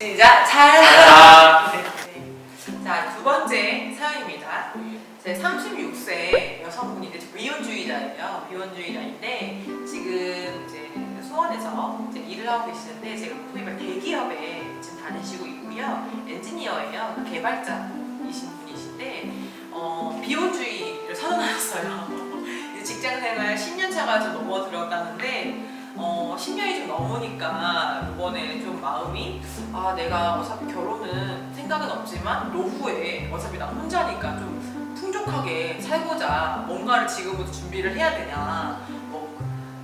시작. 잘. 자, 네, 네. 자, 두 번째 사연입니다. 제 36세 여성분인데 비혼주의자예요. 비혼주의자인데 지금 이제 수원에서 이제 일을 하고 계시는데 제가 구입을 대기업에 지금 다니시고 있고요. 엔지니어예요. 그 개발자이신 분이신데 어, 비혼주의를 선언하셨어요. 이제 직장 생활 10년 차가 좀 넘어 들었다는데 어, 10년이 좀 넘으니까 이번에 좀 마음이 아 내가 어차피 결혼은 생각은 없지만 노후에 어차피 나 혼자니까 좀 풍족하게 살고자 뭔가를 지금부터 준비를 해야 되냐. 뭐,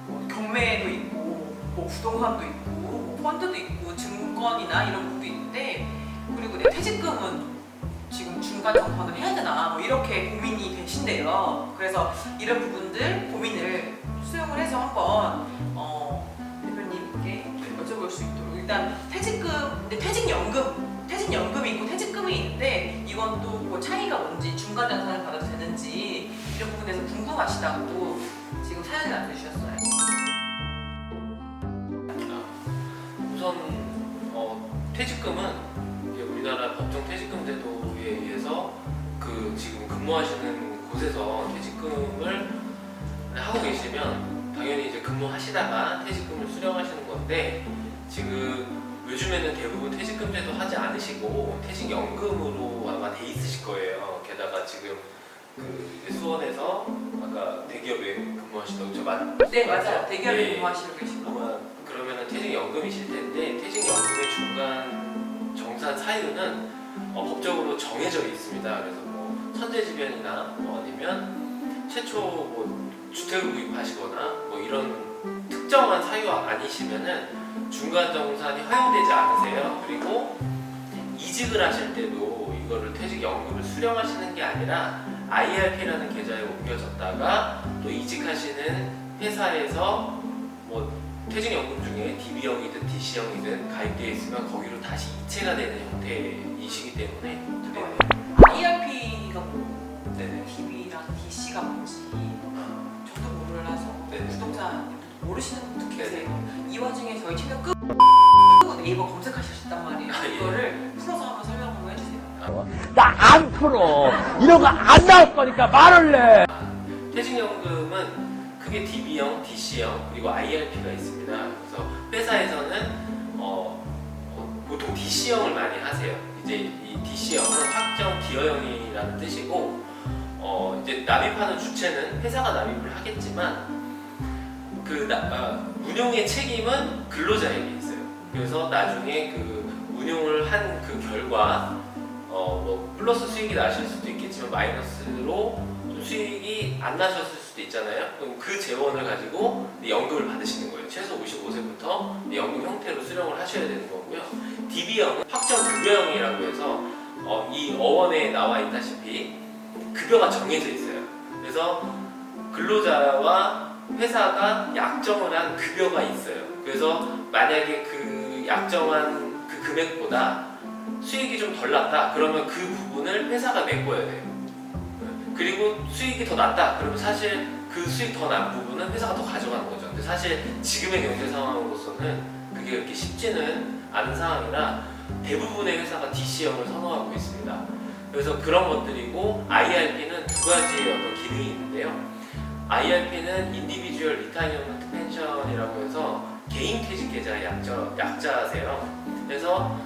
뭐 경매도 있고 뭐 부동산도 있고 뭐 펀드도 있고 증권이나 이런 것도 있는데 그리고 내 퇴직금은 지금 중간 정산을 해야 되나? 뭐 이렇게 고민이 되신대요. 그래서 이런 부분들 고민을 수용을 해서 한번 어, 일단 퇴직금, 근데 퇴직연금, 퇴직연금이 있고 퇴직금이 있는데 이건 또 뭐 차이가 뭔지 중간 정산을 받아도 되는지 이런 부분에서 궁금하시다고 지금 사연을 남겨주셨어요. 우선 어, 퇴직금은 우리나라 법정 퇴직금 제도에 의해서 그 지금 근무하시는 곳에서 퇴직금을 하고 계시면 당연히 이제 근무하시다가 퇴직금을 수령하시는 건데 지금 요즘에는 대부분 퇴직금 제도 하지 않으시고 퇴직연금으로 아마 돼 있으실 거예요. 게다가 지금 그 수원에서 아까 대기업에 근무하시다고 저 맞? 네 맞아요. 대기업에 네. 근무하시고 계시고 아마 그러면은 퇴직연금이실 텐데 퇴직연금의 중간 정산 사유는 어, 법적으로 정해져 있습니다. 그래서 뭐 천재지변이나 뭐 아니면 최초 뭐 주택을 구입하시거나 뭐 이런 특정한 사유 아니시면은 중간 정산이 허용되지 않으세요. 그리고 이직을 하실 때도 이거를 퇴직연금을 수령하시는 게 아니라 IRP라는 계좌에 옮겨졌다가 또 이직하시는 회사에서 뭐 퇴직연금 중에 DB형이든 DC형이든 가입되어 있으면 거기로 다시 이체가 되는 형태이시기 때문에 네. IRP가 뭐 네네. DB랑 DC가 뭔지 저도 몰라서 네네. 부동산 모르시는 분도. 계세요. 이 와중에 저희 친구 끄고 네이버 검색하셨단 말이에요. 아, 예. 이거를 풀어서 한번 설명 한번 해주세요. 나 안 풀어. 이런 거 안 나올 거니까 말을 해. 퇴직연금은 크게 DB형, DC형 그리고 IRP가 있습니다. 그래서 회사에서는 어, 어, 보통 DC형을 많이 하세요. 이제 이 DC형은 확정 기여형이라는 뜻이고 어, 이제 납입하는 주체는 회사가 납입을 하겠지만 그 나- 아, 운용의 책임은 근로자에게 있어요. 그래서 나중에 그 운용을 한 그 결과 어, 뭐 플러스 수익이 나실 수도 있겠지만 마이너스로 좀 수익이 안 나셨을 수도 있잖아요. 그럼 그 재원을 가지고 연금을 받으시는 거예요. 최소 55세부터 연금 형태로 수령을 하셔야 되는 거고요. DB형은 확정 급여형이라고 해서 어, 이 어원에 나와 있다시피 급여가 정해져 있어요. 그래서 근로자와 회사가 약정을 한 급여가 있어요. 그래서 만약에 그 약정한 그 금액보다 수익이 좀 덜 났다. 그러면 그 부분을 회사가 메꿔야 돼요. 그리고 수익이 더 났다. 그러면 사실 그 수익 더 난 부분은 회사가 더 가져가는 거죠. 근데 사실 지금의 경제 상황으로서는 그게 그렇게 쉽지는 않은 상황이라 대부분의 회사가 DC형을 선호하고 있습니다. 그래서 그런 것들이고 IRP는 두 가지의 어떤 기능이 있는데요. IRP는 인디비주얼 리타이어먼트 펜션이라고 해서 개인 퇴직 계좌의 약자, 약자 세요. 그래서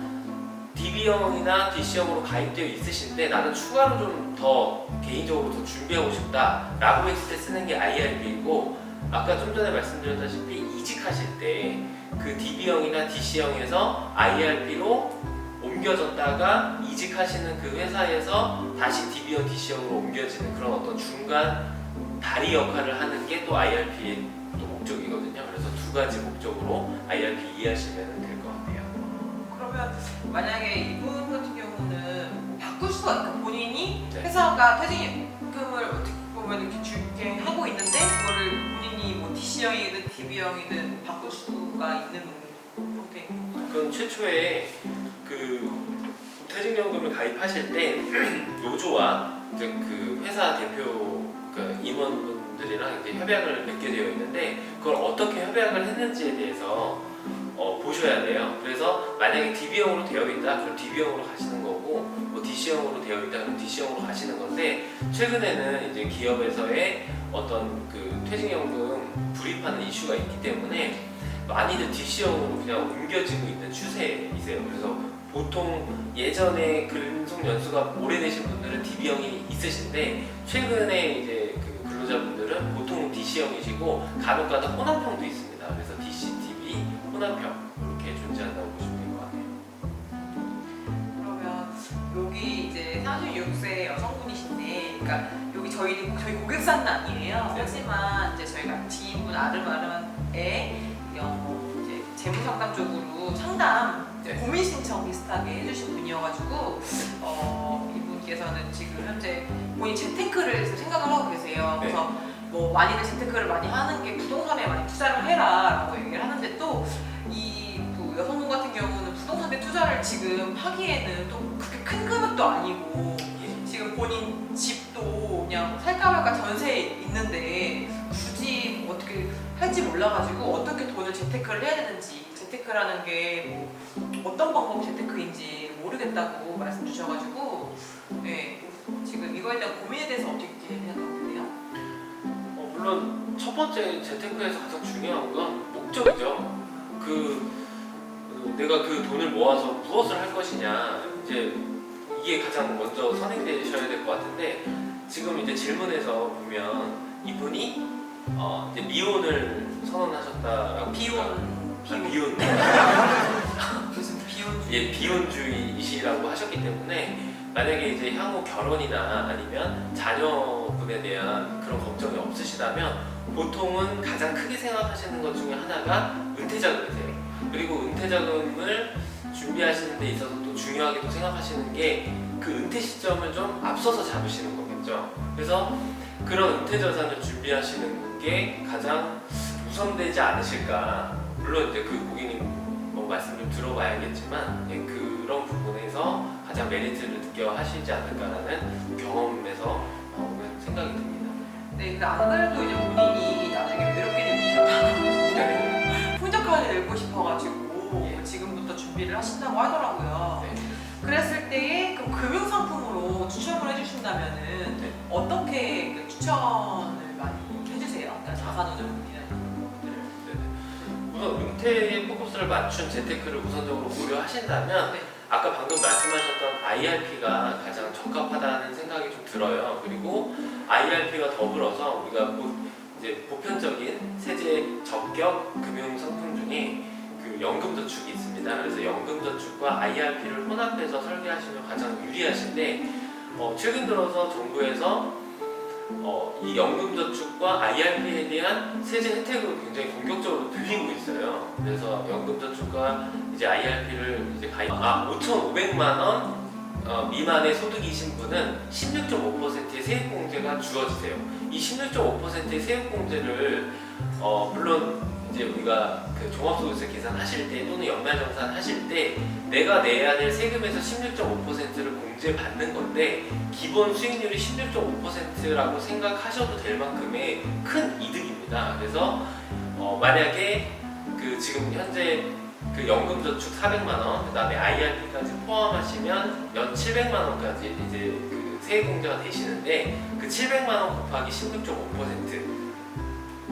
DB형이나 DC형으로 가입되어 있으신데 나는 추가로 좀 더 개인적으로 더 준비하고 싶다라고 했을 때 쓰는 게 IRP이고 아까 좀 전에 말씀드렸다시피 이직하실 때 그 DB형이나 DC형에서 IRP로 옮겨졌다가 이직하시는 그 회사에서 다시 DB형, DC형으로 옮겨지는 그런 어떤 중간 다리 역할을 하는 게 또 IRP의 또 목적이거든요. 그래서 두 가지 목적으로 IRP 이해하시면 될 것 같아요. 그러면 만약에 이분 같은 경우는 바꿀 수가 있고 본인이 네. 회사가 퇴직금을 어떻게 보면 이렇게 주게 하고 있는데 그거를 본인이 뭐 DC형이든 DB형이든 바꿀 수가 있는 형태인? 그건 최초에 그 퇴직연금을 가입하실 때 노조와 이제 그 회사 대표 그 임원분들이랑 이제 협약을 맺게 되어 있는데 그걸 어떻게 협약을 했는지에 대해서 어, 보셔 보셔야 돼요. 그래서 만약에 DB형으로 되어 있다, 그럼 DB형으로 가시는 거고, 뭐 DC형으로 되어 있다, 그럼 DC형으로 가시는 건데, 최근에는 이제 기업에서의 어떤 그 퇴직연금 불입하는 이슈가 있기 때문에 많이들 DC형으로 그냥 옮겨지고 있는 추세이세요. 그래서 보통 예전에 근속 연수가 오래되신 분들은 DB형이 있으신데 최근에 이제 그 근로자분들은 보통 DC형이시고 간혹가다 혼합형도 있습니다. 그래서 DC, DB, 혼합형 이렇게 존재한다고 보시면 될 것 같아요. 그러면 여기 이제 36세 여성분이신데, 그러니까 여기 저희 저희 고객사는 아니에요. 네. 하지만 이제 저희가 지인분 아름아름의 어, 이제 재무 상담 쪽으로 상담 네. 고민 신청 비슷하게 해주신 분이어가지고 어, 이 분께서는 지금 현재 본인 재테크를 생각을 하고 계세요. 네. 그래서 뭐 많이들 재테크를 많이 하는 게 부동산에 많이 투자를 해라라고 얘기를 하는데 또이 여성분 같은 경우는 부동산에 투자를 지금 하기에는 또 그렇게 큰 금액도 아니고 예. 지금 본인 집도 그냥 살까 말까 전세에 있는데 굳이 뭐 어떻게 할지 몰라가지고 어떻게 돈을 재테크를 해야 되는지 재테크라는 게 뭐 어떤 방법 재테크인지 모르겠다고 말씀 주셔가지고 네. 지금 이거에 대한 고민에 대해서 어떻게 생각하고 계세요? 어, 물론 첫 번째 재테크에서 가장 중요한 건 목적이죠. 그, 그 내가 그 돈을 모아서 무엇을 할 것이냐. 이제 이게 가장 먼저 선행되셔야 될 것 같은데 지금 이제 질문에서 보면 이분이 어, 이제 미혼을 선언하셨다라고 비혼. 아, 비혼. 비혼. 무슨 비혼? 예, 비혼주의이시라고 하셨기 때문에 만약에 이제 향후 결혼이나 아니면 자녀분에 대한 그런 걱정이 없으시다면 보통은 가장 크게 생각하시는 것 중에 하나가 은퇴자금이세요. 그리고 은퇴자금을 준비하시는 데 있어서 또 중요하게 또 생각하시는 게 그 은퇴 시점을 좀 앞서서 잡으시는 거겠죠. 그래서 그런 은퇴 자산을 준비하시는 게 가장 우선되지 않으실까. 물론 이제 그 고객님 뭐 말씀 좀 들어봐야겠지만 예, 그 런 부분에서 가장 메리트를 느껴 하시지 않을까라는 경험에서 나오는 생각이 듭니다. 네, 근데 안 그래도 이제 본인이 나중에 외롭게 느끼셨다고 풍족하게 늙고 싶어가지고 예. 지금부터 준비를 하신다고 하더라고요. 네. 그랬을 때에 그럼 금융 상품으로 추천을 해주신다면은 네. 어떻게 그 추천을 많이 해주세요? 그러니까 자산운용이나 이런 것들을. 네네. 우선 은퇴에 포커스를 맞춘 재테크를 우선적으로 고려하신다면 네. 아까 방금 말씀하셨던 IRP가 가장 적합하다는 생각이 좀 들어요. 그리고 IRP가 더불어서 우리가 보, 이제 보편적인 세제 적격 금융 상품 중에 그 연금저축이 있습니다. 그래서 연금저축과 IRP를 혼합해서 설계하시면 가장 유리하신데 어, 최근 들어서 정부에서 어, 이 연금저축과 IRP에 대한 세제 혜택을 굉장히 공격적으로 늘리고 있어요. 그래서 연금저축과 이제 IRP를 이제 가입 아 5,500만 원 어, 미만의 소득이신 분은 16.5%의 세액공제가 주어지세요. 이 16.5%의 세액공제를 어, 물론 이제 우리가 그 종합소득세 계산하실 때 또는 연말정산 하실 때 내가 내야 될 세금에서 16.5%를 공제받는 건데 기본 수익률이 16.5%라고 생각하셔도 될 만큼의 큰 이득입니다. 그래서 어, 만약에 그 지금 현재 그 연금저축 400만 원, 그다음에 IRP까지 포함하시면 연 700만 원까지 이제 그 세액공제가 되시는데 그 700만 원 곱하기 16.5%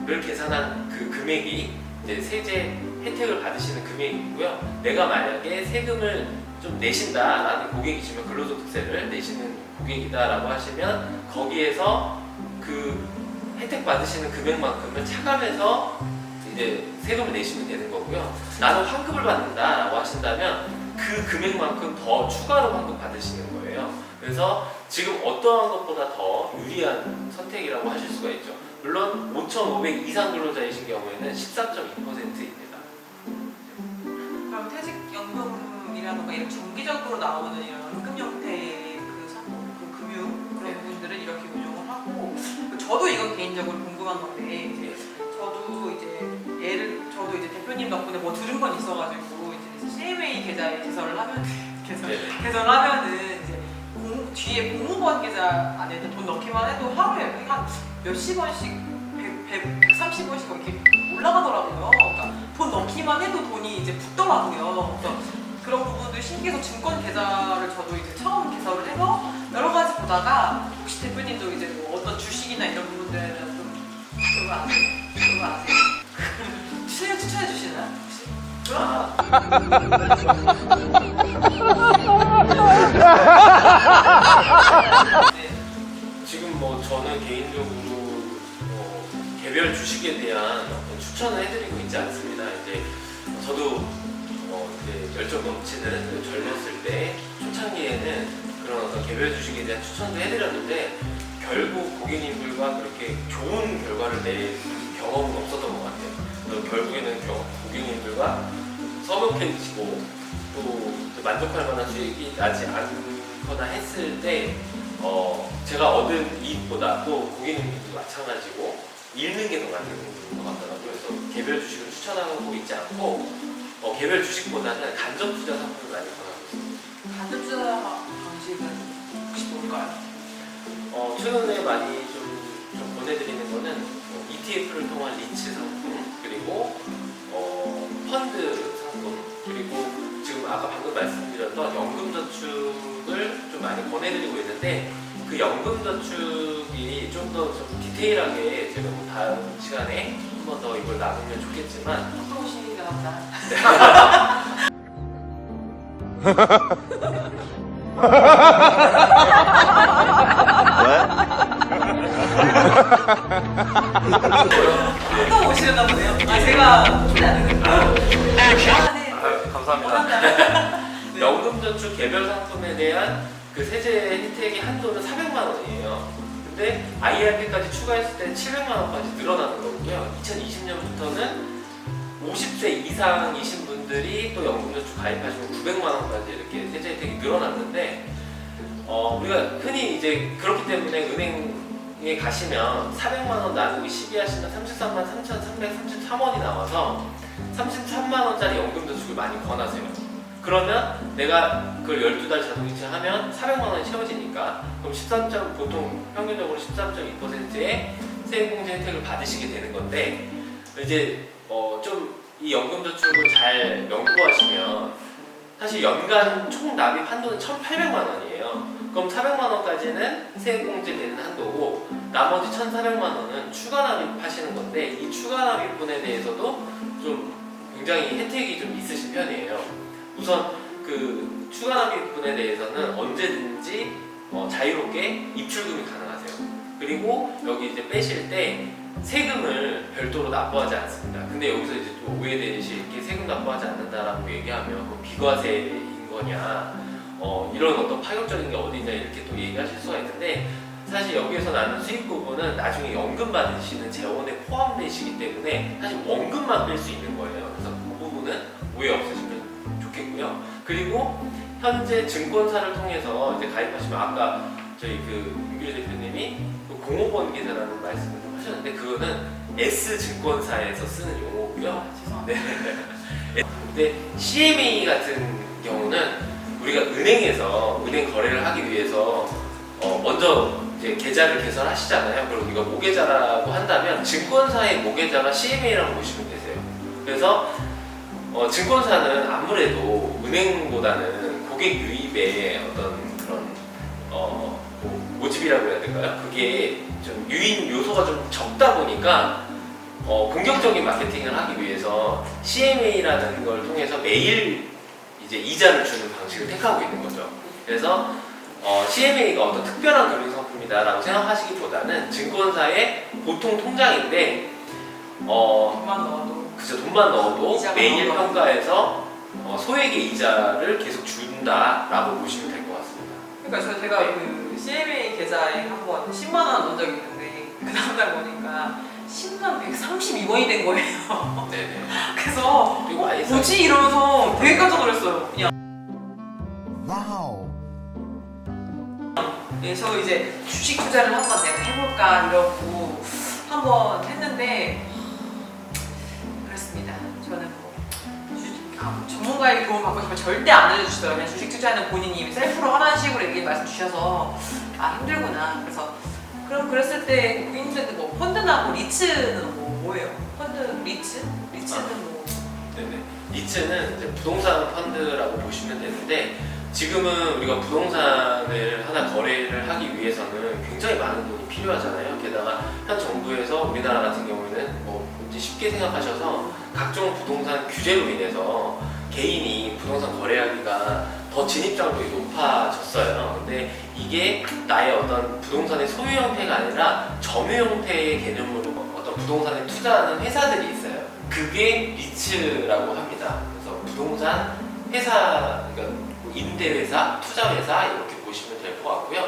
를 계산한 그 금액이 이제 세제 혜택을 받으시는 금액이고요. 내가 만약에 세금을 좀 내신다라는 고객이시면 근로소득세를 내시는 고객이다라고 하시면 거기에서 그 혜택 받으시는 금액만큼을 차감해서 이제 세금을 내시면 되는 거고요. 나는 환급을 받는다라고 하신다면 그 금액만큼 더 추가로 환급 받으시는 거예요. 그래서 지금 어떠한 것보다 더 유리한 선택이라고 하실 수가 있죠. 물론 5,500 이상 근로자이신 경우에는 13.2%입니다. 그럼 퇴직연금이라던가 이런 정기적으로 나오는 이런 연금 형태의 그 상품, 그 금융 그런 네. 부분들은 이렇게 운용을 하고 저도 이건 개인적으로 궁금한 건데 이제 저도 이제 예를 저도 이제 대표님 덕분에 뭐 들은 건 있어가지고 이제 CMA 계좌에 개설을 하면 개설 네. 개설을 하면은 이제 공, 뒤에 공무원 계좌 안에 돈 넣기만 해도 하루에 한 몇십 원씩 100, 130원씩 이렇게 올라가더라고요. 그러니까 돈 넣기만 해도 돈이 이제 붙더라고요. 그래서 그런 부분들 신기해서 증권 계좌를 저도 이제 처음 개설을 해서 여러 가지 보다가 혹시 대표님도 이제 뭐 어떤 주식이나 이런 부분들은 좀 그거 아세요? 그거 아세요? 추천해 추천해 주시나요? 혹시? 아, 네. 지금 뭐 저는 개인적으로 뭐 개별 주식에 대한 추천을 해드리고 있지 않습니다. 이제 저도 어 이제 열정 넘치는 젊었을 때 초창기에는 그런 어떤 개별 주식에 대한 추천도 해드렸는데 결국 고객님들과 그렇게 좋은 결과를 낼 경험은 없었던 것 같아요. 그래서 결국에는 겨- 고객님들과 서먹해지고 또 만족할 만한 수익이 나지 않거나 했을 때 어, 제가 얻은 이익보다 또 고객님들도 마찬가지고 잃는 게더 많은 것 같더라고요. 그래서 개별 주식을 추천하고 있지 않고 어, 개별 주식보다는 간접 투자 상품을 많이 권하고 있습니다. 간접 투자 방식은 혹시 뭘까요? 어, 최근에 많이 좀, 좀 보내드리는 거는 어, ETF를 통한 리츠 상품 그리고 어, 펀드 상품 그리고 지금 아까 방금 말씀드렸던 연금저축을 좀 많이 보내드리고 있는데 그 연금저축 이 좀 더 좀 디테일하게 제가 뭐 다음 시간에 한 번 더 이걸 나누면 좋겠지만 어떠신가 보다. 또 오시려나 보네요. 아 제가 초대 안 되는 아, 네. 아유, 감사합니다. 네. 연금저축 개별 상품에 대한 그 세제 혜택의 한도는 400만 원이에요. 근데 IRP까지 추가했을 때 700만 원까지 늘어나는 거고요. 2020년부터는 50세 이상이신 분들이 또 연금저축 가입하시면 900만 원까지 이렇게 세제 혜택이 늘어났는데 어, 우리가 흔히 이제 그렇기 때문에 은행에 가시면 400만 원 나누기 12 하시면 33만 3,333원이 나와서 33만 원짜리 연금저축을 많이 권하세요. 그러면 내가 그걸 12달 자동이체 하면 400만 원이 채워지니까 그럼 13. 보통 평균적으로 13.2%의 세금공제 혜택을 받으시게 되는 건데 이제 어, 좀 이 연금저축을 잘 연구하시면 사실 연간 총 납입 한도는 1,800만 원이에요. 그럼 400만 원까지는 세금공제 되는 한도고 나머지 1,400만 원은 추가 납입하시는 건데 이 추가 납입분에 대해서도 좀 굉장히 혜택이 좀 있으신 편이에요. 우선 그 추가 납입 분에 대해서는 언제든지 어, 자유롭게 입출금이 가능하세요. 그리고 여기 이제 빼실 때 세금을 별도로 납부하지 않습니다. 근데 여기서 이제 또 오해되실 게 세금 납부하지 않는다라고 얘기하면 그 비과세인 거냐, 어, 이런 어떤 파격적인 게 어디냐 이렇게 또 얘기하실 수가 있는데 사실 여기에서 나는 수익 부분은 나중에 연금 받으시는 재원에 포함되시기 때문에 사실 원금만 뺄 수 있는 거예요. 그래서 그 부분은 오해 없으시면 좋겠고요. 그리고 현재 증권사를 통해서 이제 가입하시면 아까 저희 그 윤길 대표님이 그 공업원 계좌라는 말씀을 좀 하셨는데 그거는 S 증권사에서 쓰는 용어고요. 아, 죄송합니다. 네. 근데 CMA 같은 경우는 우리가 은행에서 은행 거래를 하기 위해서 어, 먼저 이제 계좌를 개설하시잖아요. 그럼 우리가 모계좌라고 한다면 증권사의 모계좌가 CMA라고 보시면 되세요. 그래서 어, 증권사는 아무래도 은행보다는 고객 유입의 어떤 그런 어, 뭐, 모집이라고 해야 될까요? 그게 좀 유인 요소가 좀 적다 보니까 어, 공격적인 마케팅을 하기 위해서 CMA라는 걸 통해서 매일 이제 이자를 주는 방식을 택하고 있는 거죠. 그래서 어, CMA가 어떤 특별한 금융 상품이다라고 생각하시기보다는 증권사의 보통 통장인데 어, 돈만 넣어도 그저 돈만 넣어도 매일. 평가해서 어, 소액의 이자를 계속 준다라고 보시면 될 것 같습니다. 그러니까 저 제가 그 CMA 계좌에 한번 10만 원 넣은 적이 있는데 그 다음날 보니까 10만 132원이 된 거예요. 네네. 그래서 그리고 많이 사- 뭐지 이러면서 되게 깜짝 놀랐어요. 그냥 Wow. 네, 저 이제 주식 투자를 한번 내가 해볼까 이러고 한번 했는데 전문가에게 도움 받고 싶으면 절대 안 알려주시더라고요. 그냥 주식 투자는 본인이 셀프로 하라는 식으로 얘기 말씀 주셔서 아 힘들구나. 그래서 그럼 그랬을 때 고객님들 뭐 펀드나 뭐 리츠는 뭐 뭐예요? 펀드 리츠? 리츠는 뭐 네네. 리츠는 이제 부동산 펀드라고 보시면 되는데 지금은 우리가 부동산을 하나 거래를 하기 위해서는 굉장히 많은 돈이 필요하잖아요. 게다가 현 정부에서 우리나라 같은 경우에는 뭐 쉽게 생각하셔서 각종 부동산 규제로 인해서 개인이 부동산 거래하기가 더 진입장벽이 높아졌어요. 근데 이게 나의 어떤 부동산의 소유 형태가 아니라 점유 형태의 개념으로 어떤 부동산에 투자하는 회사들이 있어요. 그게 리츠라고 합니다. 그래서 부동산 회사, 그러니까 뭐 임대회사, 투자회사 이렇게 보시면 될 것 같고요.